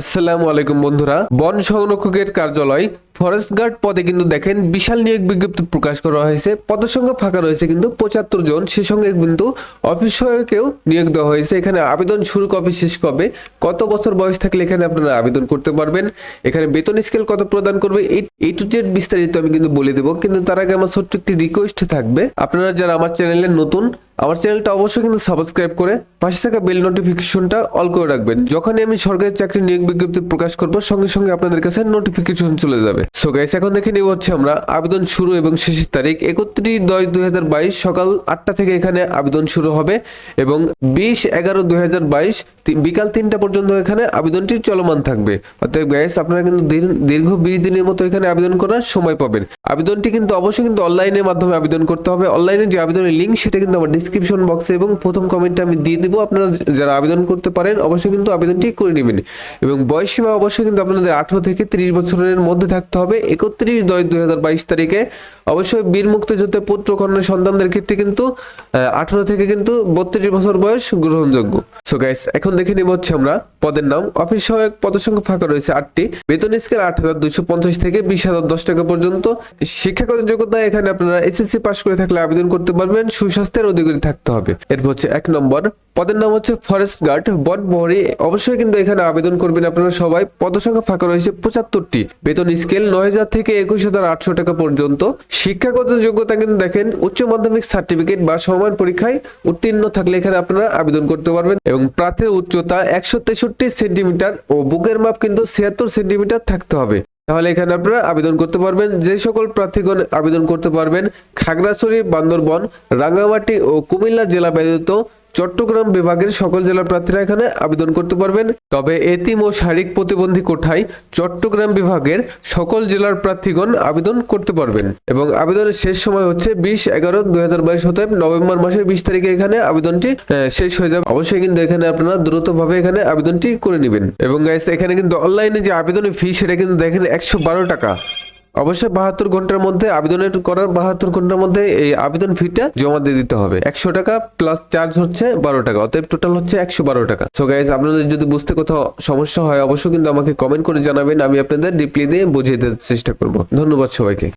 আসসালামু আলাইকুম বন্ধুরা। বন সংরক্ষকের কার্যালয় ফরেস্ট গার্ড পদে কিন্তু দেখেন বিশাল নিয়োগ বিজ্ঞপ্তি প্রকাশ করা হয়েছে। পদের সংখ্যা ফাঁকা রয়েছে কিন্তু পঁচাত্তর জন। সে সঙ্গে কিন্তু অফিস সহায়কেও নিয়োগ দেওয়া হয়েছে। এখানে আবেদন শুরু কবে শেষ কবে? কত বছর বয়স থাকলে এখানে আপনারা আবেদন করতে পারবেন? এখানে বেতন স্কেল কত প্রদান করবে? এই টু জেড বিস্তারিত আমি কিন্তু বলে দেবো। কিন্তু তার আগে আমার ছোট্ট একটি রিকোয়েস্ট থাকবে। আপনারা যারা আমার চ্যানেলে নতুন আমার চ্যানেলটা অবশ্যই কিন্তু সাবস্ক্রাইব করে পাশে থাকা বেল নোটিফিকেশনটা অল করে রাখবেন। যখনই আমি সরকারি চাকরি নিয়োগ বিজ্ঞপ্তি প্রকাশ করব, সঙ্গে সঙ্গে আপনাদের কাছে নোটিফিকেশন চলে যাবে। সো গাইস এখন দেখে নিব হচ্ছে আমরা আবেদন শুরু এবং শেষের তারিখ। একত্রিশ দশ দুই সকাল আটটা থেকে এখানে আবেদন শুরু হবে এবং বিশ এগারো দুই বিকাল তিনটা পর্যন্ত এখানে আবেদনটি চলমান থাকবে। অতএব গাইস আপনারা কিন্তু দীর- দীর্ঘ বিশ দিনের মতো এখানে আবেদন করার সময় পাবেন। আবেদনটি কিন্তু অবশ্যই কিন্তু অনলাইনের মাধ্যমে আবেদন করতে হবে। অনলাইনে যে আবেদনের লিঙ্ক সেটা কিন্তু আমার ডিসক্রিপশন বক্সে এবং প্রথম কমেন্টে আমি দিয়ে দিব। আপনারা যারা আবেদন করতে পারেন, অবশ্যই কিন্তু আবেদনটি করে নেবেন। এবং বয়স সীমা অবশ্যই কিন্তু আপনাদের আঠারো থেকে তিরিশ বছরের মধ্যে থাকতে হবে। একত্রিশ দশ দুই হাজার বাইশ তারিখে অবশ্যই বীর মুক্তিযুদ্ধের পুত্র কন্যা সন্তানদের ক্ষেত্রে কিন্তু আঠারো থেকে কিন্তু বত্রিশ বছর বয়স গ্রহণযোগ্য। সো গাইস এখন দেখে নিব হচ্ছে আমরা পদের নাম। অফিস সহায়ক পদের সংখ্যা ফাঁকা রয়েছে আটটি। বেতন স্কেল আট হাজার দুইশো পঞ্চাশ থেকে বিশ হাজার দশ টাকা পর্যন্ত। শিক্ষাগত যোগ্যতা এখানে আপনারা এসএসসি পাস করে থাকলে আবেদন করতে পারবেন। সুস্বাস্থ্যের অধিকারী থাকতে হবে। এরপর হচ্ছে এক নম্বর, পদের নাম হচ্ছে ফরেস্ট গার্ড বন প্রহরী অবশ্যই কিন্তু এখানে আবেদন করবেন আপনারা সবাই। পদসংখ্যা ফাঁকা রয়েছে পঁচাত্তরটি। বেতন স্কেল নয় হাজার থেকে একুশ হাজার আটশো টাকা পর্যন্ত। শিক্ষাগত যোগ্যতা কিন্তু দেখেন, উচ্চ মাধ্যমিক সার্টিফিকেট বা সমান পরীক্ষায় উত্তীর্ণ থাকলে এখানে আপনারা আবেদন করতে পারবেন। এবং প্রার্থীর উচ্চতা একশো তেষট্টি সেন্টিমিটার ও বুকের মাপ কিন্তু ছিয়াত্তর সেন্টিমিটার থাকতে হবে। তাহলে এখানে আপনারা আবেদন করতে পারবেন। যে সকল প্রার্থীগণ আবেদন করতে পারবেন, খাগড়াছড়ি, বান্দরবন, রাঙ্গামাটি ও কুমিল্লা জেলা ব্যতীত চট্টগ্রাম বিভাগের সকল জেলার প্রার্থীরা এখানে আবেদন করতে পারবেন। তবে এতিম ও শারীরিক প্রতিবন্ধী কোঠায় চট্টগ্রাম বিভাগের সকল জেলার প্রার্থীগণ আবেদন করতে পারবেন। এবং আবেদনের শেষ সময় হচ্ছে বিশ এগারো দুই হাজার বাইশ হতে নভেম্বর মাসের বিশ তারিখে এখানে আবেদনটি শেষ হয়ে যাবে। অবশ্যই কিন্তু এখানে আপনারা দ্রুতভাবে এখানে আবেদনটি করে নেবেন। এবং গাইস এখানে কিন্তু অনলাইনে যে আবেদনের ফি সেটা কিন্তু দেখেন একশো বারো টাকা। অবশ্যই বাহাত্তর ঘণ্টার মধ্যে আবেদনের করার বাহাত্তর ঘণ্টার মধ্যে এই আবেদন ফিটা জমা দিয়ে দিতে হবে। একশো টাকা প্লাস চার্জ হচ্ছে বারো টাকা, অতএব টোটাল হচ্ছে একশো বারো টাকা। সো গাইজ আপনাদের যদি বুঝতে কোথাও সমস্যা হয়, অবশ্যই কিন্তু আমাকে কমেন্ট করে জানাবেন, আমি আপনাদের ডিপ্লি দিয়ে বুঝিয়ে দেওয়ার চেষ্টা করব। ধন্যবাদ সবাইকে।